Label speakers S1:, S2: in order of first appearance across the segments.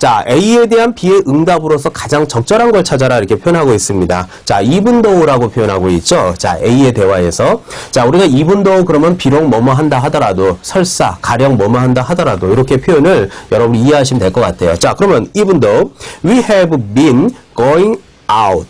S1: 자, A에 대한 B의 응답으로서 가장 적절한 걸 찾아라 이렇게 표현하고 있습니다. 자, though라고 표현하고 있죠. 자, A의 대화에서 자, 우리가 though 그러면 비록 뭐뭐 한다 하더라도 설사 가령 뭐뭐 한다 하더라도 이렇게 표현을 여러분 이해하시면 될 것 같아요. 자, 그러면 though we have been going out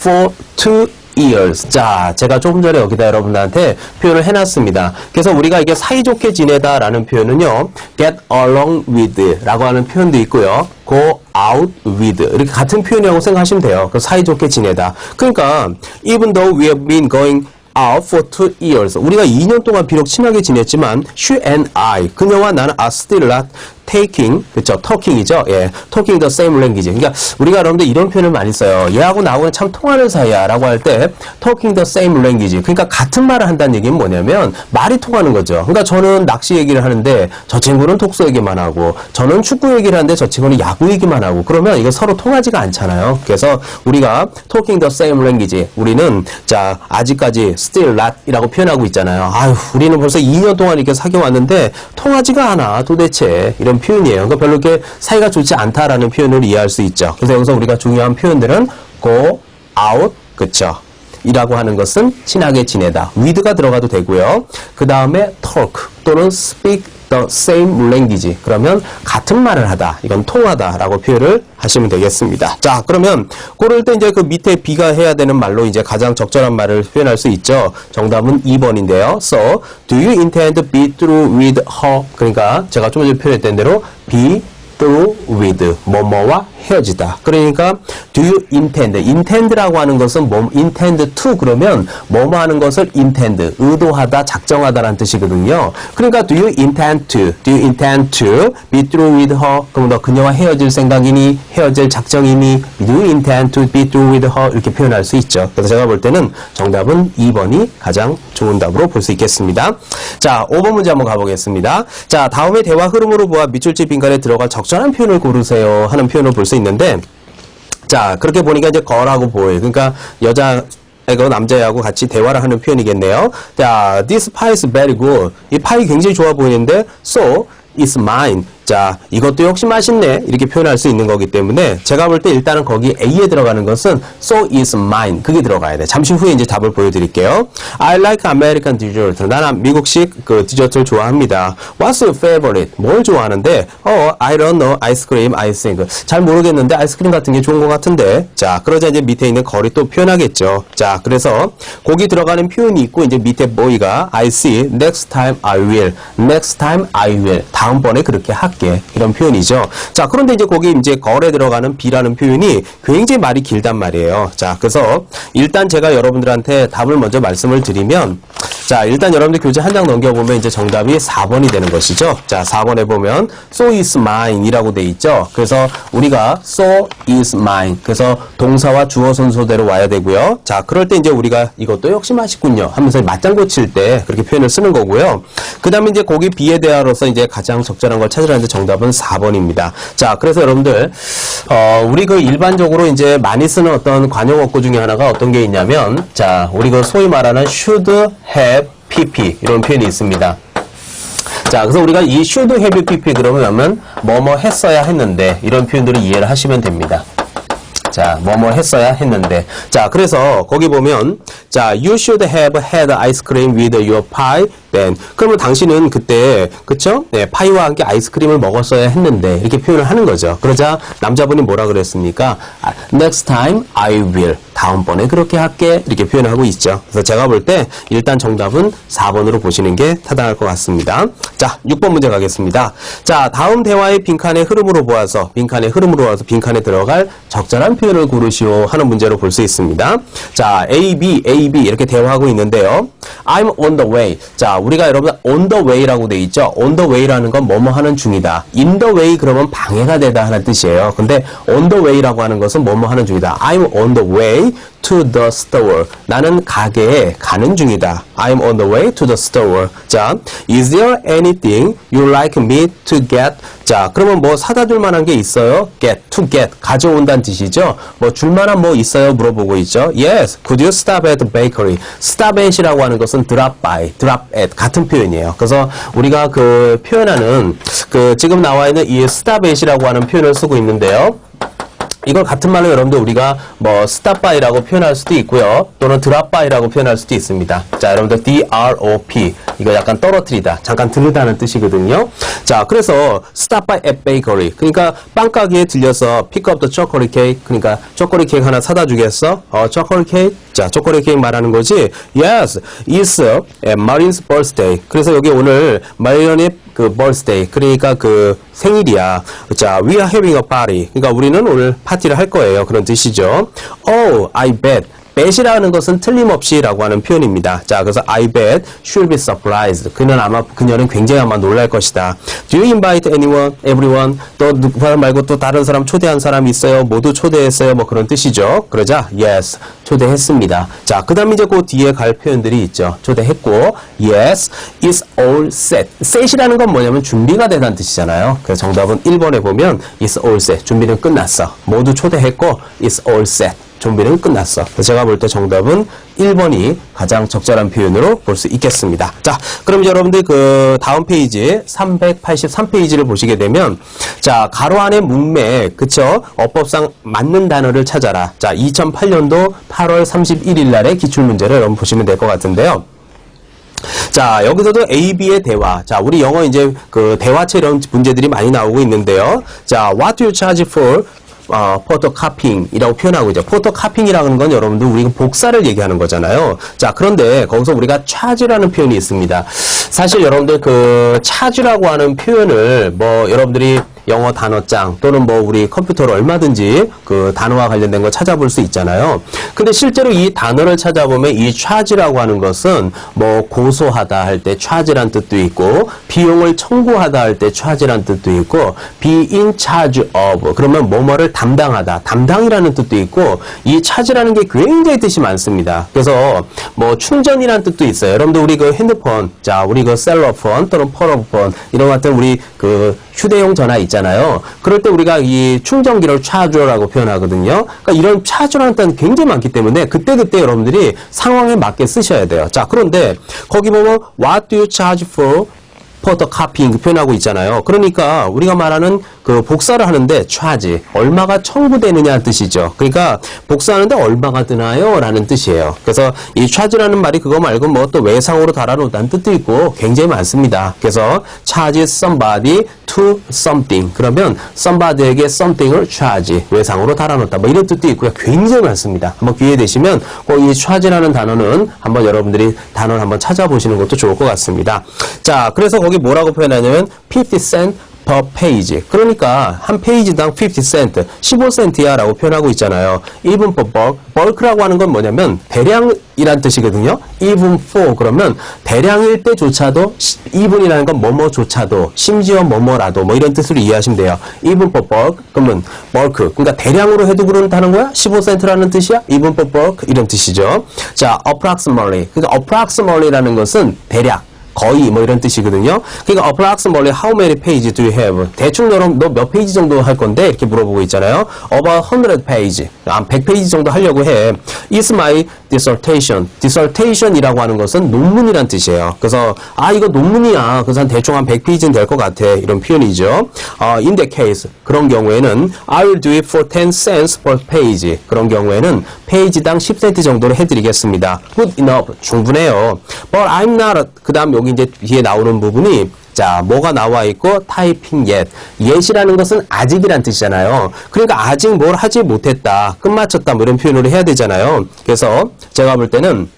S1: for two years. 자, 제가 조금 전에 여기다 여러분들한테 표현을 해놨습니다. 그래서 우리가 이게 사이좋게 지내다라는 표현은요, get along with 라고 하는 표현도 있고요, go out with 이렇게 같은 표현이라고 생각하시면 돼요. 그 사이좋게 지내다. 그러니까 even though we have been going out for two years. 우리가 2년 동안 비록 친하게 지냈지만 she and I 그녀와 나는 are still not taking 그쵸? talking이죠? 예. talking the same language. 그러니까 우리가 여러분들 이런 표현을 많이 써요. 얘하고 나하고는 참 통하는 사이야 라고 할 때 talking the same language. 그러니까 같은 말을 한다는 얘기는 뭐냐면 말이 통하는 거죠. 그러니까 저는 낚시 얘기를 하는데 저 친구는 독서 얘기만 하고 저는 축구 얘기를 하는데 저 친구는 야구 얘기만 하고 그러면 이거 서로 통하지가 않잖아요. 그래서 우리가 talking the same language. 우리는 자 아직까지 still not 이라고 표현하고 있잖아요. 아유 우리는 벌써 2년 동안 이렇게 사귀어 왔는데 통하지가 않아 도대체. 이런 표현이에요. 그러니까 별로 이렇게 사이가 좋지 않다라는 표현을 이해할 수 있죠. 그래서 여기서 우리가 중요한 표현들은 go out, 그쵸? 이라고 하는 것은 친하게 지내다. with가 들어가도 되고요. 그 다음에 talk 또는 speak the same language. 그러면 같은 말을 하다. 이건 통하다라고 표현을 하시면 되겠습니다. 자, 그러면 그럴 때 이제 그 밑에 B가 해야 되는 말로 이제 가장 적절한 말을 표현할 수 있죠. 정답은 2번인데요. So, do you intend to be through with her? 그러니까 제가 좀 전에 표현했던 대로 be through with 뭐뭐와 헤어지다. 그러니까 do you intend? intend라고 하는 것은 뭐 intend to 그러면 뭐뭐 하는 것을 intend 의도하다, 작정하다라는 뜻이거든요. 그러니까 do you intend to? do you intend to be through with her? 그럼 너 그녀와 헤어질 생각이니? 헤어질 작정이니? do you intend to be through with her? 이렇게 표현할 수 있죠. 그래서 제가 볼 때는 정답은 2번이 가장 좋은 답으로 볼 수 있겠습니다. 자, 5번 문제 한번 가보겠습니다. 자, 다음에 대화 흐름으로 보아 밑줄집 빈칸에 들어갈 적절한 표현을 고르세요 하는 표현을 볼 수 있는데 자, 그렇게 보니까 이제 거라고 보여요. 그러니까 여자 애가 남자애하고 같이 대화를 하는 표현이겠네요. 자, this pie is very good. 이 파이 굉장히 좋아 보이는데, so it's mine. 자, 이것도 역시 맛있네. 이렇게 표현할 수 있는 거기 때문에 제가 볼 때 일단은 거기 A에 들어가는 것은 so is mine. 그게 들어가야 돼. 잠시 후에 이제 답을 보여드릴게요. I like American dessert. 나는 미국식 그 디저트를 좋아합니다. What's your favorite? 뭘 좋아하는데? 어, I don't know. 아이스크림, think. 잘 모르겠는데 아이스크림 같은 게 좋은 것 같은데. 자, 그러자 이제 밑에 있는 거리 또 표현하겠죠. 자, 그래서 거기 들어가는 표현이 있고 이제 밑에 보이가 I see. Next time I will. Next time I will. 다음번에 그렇게 할게. 이런 표현이죠. 자, 그런데 이제 거기 이제 걸에 들어가는 B라는 표현이 굉장히 말이 길단 말이에요. 자, 그래서 일단 제가 여러분들한테 답을 먼저 말씀을 드리면 자, 일단 여러분들 교재 한 장 넘겨보면 이제 정답이 4번이 되는 것이죠. 자, 4번에 보면 so is mine 이라고 돼 있죠. 그래서 우리가 so is mine. 그래서 동사와 주어 순서대로 와야 되고요. 자, 그럴 때 이제 우리가 이것도 역시 맛있군요. 하면서 맞장구 칠 때 그렇게 표현을 쓰는 거고요. 그 다음에 이제 거기 B에 대하여서 이제 가장 적절한 걸 찾으라는데 정답은 4번입니다. 자, 그래서 여러분들, 어, 우리 그 일반적으로 이제 많이 쓰는 어떤 관용어구 중에 하나가 어떤 게 있냐면, 자, 우리 그 소위 말하는 should have pp 이런 표현이 있습니다. 자, 그래서 우리가 이 should have pp 그러면 뭐뭐 했어야 했는데 이런 표현들을 이해를 하시면 됩니다. 자, 뭐뭐 했어야 했는데. 자, 그래서 거기 보면, 자, you should have had ice cream with your pie then. 그러면 당신은 그때, 그쵸? 네, 파이와 함께 아이스크림을 먹었어야 했는데, 이렇게 표현을 하는 거죠. 그러자 남자분이 뭐라 그랬습니까? 아, Next time I will. 다음번에 그렇게 할게. 이렇게 표현하고 있죠. 그래서 제가 볼 때, 일단 정답은 4번으로 보시는 게 타당할 것 같습니다. 자, 6번 문제 가겠습니다. 자, 다음 대화의 빈칸의 흐름으로 보아서, 빈칸의 흐름으로 보아서 빈칸에 들어갈 적절한 표현을 고르시오 하는 문제로 볼 수 있습니다. 자, A, B, A, B 이렇게 대화하고 있는데요. I'm on the way. 자, 우리가 여러분 on the way라고 돼 있죠. on the way라는 건 뭐뭐 하는 중이다. in the way 그러면 방해가 되다 하는 뜻이에요. 근데 on the way라고 하는 것은 뭐뭐 하는 중이다. I'm on the way way to the store. 나는 가게에 가는 중이다. I'm on the way to the store. 자, is there anything you like me to get? 자, 그러면 뭐 사다 줄 만한 게 있어요? get, to get, 가져온다는 뜻이죠. 뭐 줄 만한 뭐 있어요? 물어보고 있죠. Yes, could you stop at the bakery? stop at이라고 하는 것은 drop by, drop at 같은 표현이에요. 그래서 우리가 그 표현하는 그 지금 나와 있는 이 stop at이라고 하는 표현을 쓰고 있는데요. 이걸 같은 말로 여러분들 우리가 뭐 stop by라고 표현할 수도 있고요. 또는 drop by라고 표현할 수도 있습니다. 자, 여러분들 drop 이거 약간 떨어뜨리다, 잠깐 들르다는 뜻이거든요. 자, 그래서 stop by at bakery. 그러니까 빵가게에 들려서 pick up the chocolate cake. 그러니까 초콜릿 케이크 하나 사다 주겠어? 어, 초콜릿 케이크? 자, 초콜릿 케이크 말하는 거지. Yes, it's a Marin's birthday. 그래서 여기 오늘 마리언의 그 birthday. 그러니까 그 생일이야. 자, we are having a party. 그러니까 우리는 오늘 파티를 할 거예요. 그런 뜻이죠. Oh, I bet. Bet이라는 것은 틀림없이라고 하는 표현입니다. 자, 그래서 I bet she'll be surprised. 그는 아마 그녀는 굉장히 아마 놀랄 것이다. Do you invite anyone, everyone? 또 누구 말고 또 다른 사람 초대한 사람 있어요? 모두 초대했어요? 뭐 그런 뜻이죠. 그러자 yes, 초대했습니다. 자, 그다음 이제 그 뒤에 갈 표현들이 있죠. 초대했고 yes, it's all set. set이라는 건 뭐냐면 준비가 되다는 뜻이잖아요. 그래서 정답은 1번에 보면 it's all set. 준비는 끝났어. 모두 초대했고 it's all set. 준비는 끝났어. 제가 볼 때 정답은 1번이 가장 적절한 표현으로 볼 수 있겠습니다. 자, 그럼 이제 여러분들 그 다음 페이지 383페이지를 보시게 되면 자, 가로 안에 문맥, 그쵸? 어법상 맞는 단어를 찾아라. 자, 2008년도 8월 31일 날의 기출문제를 여러분 보시면 될 것 같은데요. 자, 여기서도 A, B의 대화. 자, 우리 영어 이제 그 대화처럼 문제들이 많이 나오고 있는데요. 자, what do you charge for 어, 포토카핑이라고 표현하고 있죠. 포토카핑이라는 건 여러분들 우리가 복사를 얘기하는 거잖아요. 자, 그런데 거기서 우리가 차지라는 표현이 있습니다. 사실 여러분들 그 차지라고 하는 표현을 뭐 여러분들이 영어 단어장 또는 뭐 우리 컴퓨터로 얼마든지 그 단어와 관련된 거 찾아볼 수 있잖아요. 근데 실제로 이 단어를 찾아보면 이 charge라고 하는 것은 뭐 고소하다 할 때 charge란 뜻도 있고 비용을 청구하다 할 때 charge란 뜻도 있고 be in charge of 그러면 뭐뭐를 담당하다 담당이라는 뜻도 있고 이 charge라는 게 굉장히 뜻이 많습니다. 그래서 뭐 충전이라는 뜻도 있어요. 여러분들 우리 그 핸드폰 자 우리 그 셀러폰 또는 펄어폰 이런 것 같은 우리 그 휴대용 전화 있잖아요. 그럴 때 우리가 이 충전기를 차주라고 표현하거든요. 그러니까 이런 차주라는 단어 굉장히 많기 때문에 그때그때 여러분들이 상황에 맞게 쓰셔야 돼요. 자, 그런데 거기 보면 what do you charge for 포토카피잉 표현하고 있잖아요. 그러니까 우리가 말하는 그 복사를 하는데 charge 얼마가 청구되느냐는 뜻이죠. 그러니까 복사하는데 얼마가 드나요? 라는 뜻이에요. 그래서 이 charge라는 말이 그거 말고 뭐 또 외상으로 달아놓다는 뜻도 있고 굉장히 많습니다. 그래서 charge somebody to something 그러면 somebody에게 something을 charge 외상으로 달아놓다 뭐 이런 뜻도 있고요. 굉장히 많습니다. 한번 기회 되시면 꼭 이 charge라는 단어는 한번 여러분들이 단어를 한번 찾아보시는 것도 좋을 것 같습니다. 자, 그래서 거기 뭐라고 표현하냐면 50 cent per page. 그러니까 한 페이지당 50 cent, 15센트야 라고 표현하고 있잖아요. even for bulk. bulk라고 하는 건 뭐냐면 대량이란 뜻이거든요. even for 그러면 대량일 때조차도 even이라는 건 뭐뭐조차도 심지어 뭐뭐라도 뭐 이런 뜻으로 이해하시면 돼요. even for bulk 그러면 bulk 그러니까 대량으로 해도 그런다는 거야? 15센트라는 뜻이야? even for bulk 이런 뜻이죠. 자, approximately. 그러니까 approximately라는 것은 대략 거의 뭐 이런 뜻이거든요. 그러니까 approximately how many pages do you have? 대충 너는 너몇 페이지 정도 할 건데 이렇게 물어보고 있잖아요. about 100 page. 한 100페이지 정도 하려고 해. It's my dissertation. dissertation이라고 하는 것은 논문이란 뜻이에요. 그래서 아 이거 논문이야. 그래서 한 대충 한 100페이지는 될 것 같아. 이런 표현이죠. 어, in that case 그런 경우에는 I will do it for 10 cents per page. 그런 경우에는 페이지당 10센트 정도로 해드리겠습니다. Good enough. 충분해요. But I'm not. 그 다음 여기 이제 뒤에 나오는 부분이 자, 뭐가 나와 있고 타이핑 yet. yet이라는 것은 아직이란 뜻이잖아요. 그러니까 아직 뭘 하지 못했다. 끝마쳤다. 뭐 이런 표현을 해야 되잖아요. 그래서 제가 볼 때는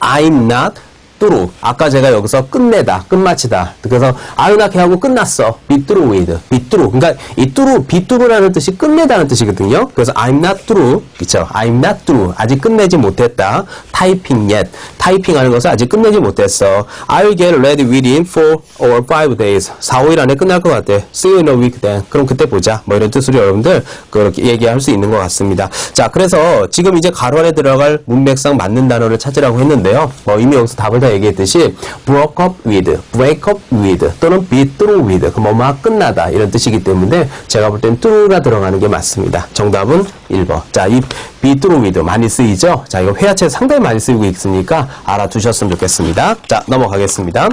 S1: I'm not through. 아까 제가 여기서 끝내다, 끝마치다. 그래서 not 하고 끝났어. through with. through. 그러니까 이 be through라는 뜻이 끝내다는 뜻이거든요. 그래서 I'm not through. 그쵸? I'm not through. 아직 끝내지 못했다. typing yet. 타이핑하는 것을 아직 끝내지 못했어. I'll get ready within 4 or 5 days. 4, 5일 안에 끝날 것 같아. See you in a week then. 그럼 그때 보자. 뭐 이런 뜻으로 여러분들 그렇게 얘기할 수 있는 것 같습니다. 자, 그래서 지금 이제 가로 안에 들어갈 문맥상 맞는 단어를 찾으라고 했는데요. 뭐 이미 여기서 답을 다 얘기했듯이 broke up with, break up with 또는 be through with 그 뭐뭐 끝나다 이런 뜻이기 때문에 제가 볼 땐 through가 들어가는 게 맞습니다. 정답은 1번. 자, 이 be through with 많이 쓰이죠? 자, 이거 회화체 상당히 많이 쓰이고 있으니까 알아두셨으면 좋겠습니다. 자, 넘어가겠습니다.